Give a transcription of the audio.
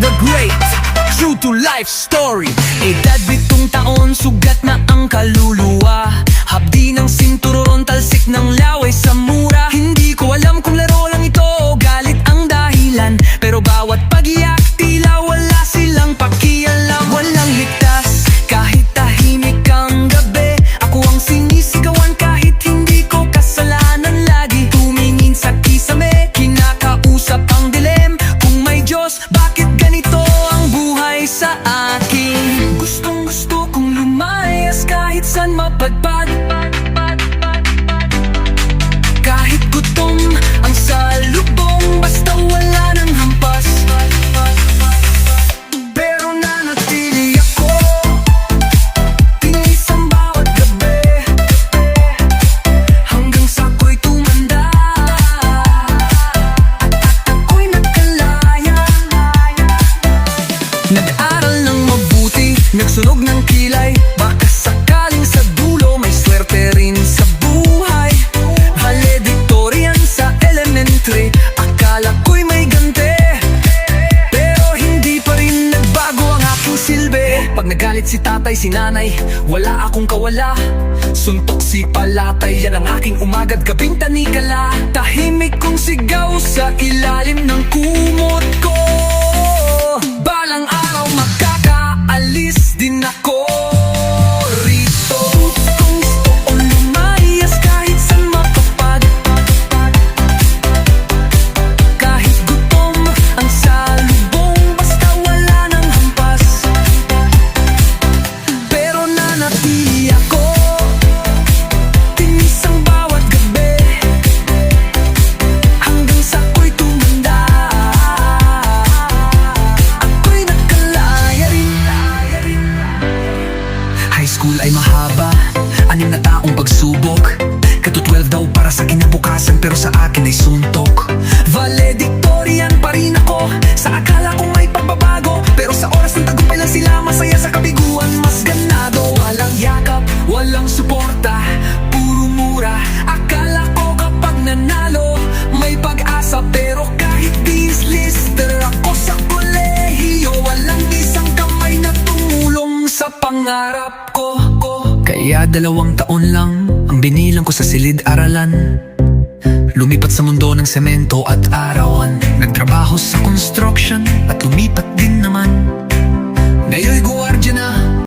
the Great. True to life story. Edad bitong taon, sugat na ang mapadpad Kahit gutom ang salubong Basta wala ng hampas. Pero nanatili ako Tinis ang bawat gabi Hanggang sa ako'y tumanda. At ako'y nagkalaya. Nag-aral ng mabuti Nagsunog ng kilay nagalit si tatay, si nanay. Wala akong kawala. Suntok si palatay. Yan ang aking umagad gabing tanikala. Tahimik kong sigaw sa ilalim ng kumot ko school ay mahaba. Anim na taong pagsubok. Kato 12 daw para sa kinabukasan Pero sa akin ay suntok. Valedictorian pa rin ako. Sa akala kong may pagbabago Pero sa oras ng tagumpay lang sila Masaya sa kabiguan. Mas ganado Walang yakap, walang suporta. Puro mura. Akala ko kapag nanalo May pag-asa Pero kahit lister ako sa kolehiyo Walang isang kamay na tumulong sa pangarap Kaya dalawang taon lang Ang binilang ko sa silid-aralan. Lumipat sa mundo ng semento at arawan. Nagtrabaho sa construction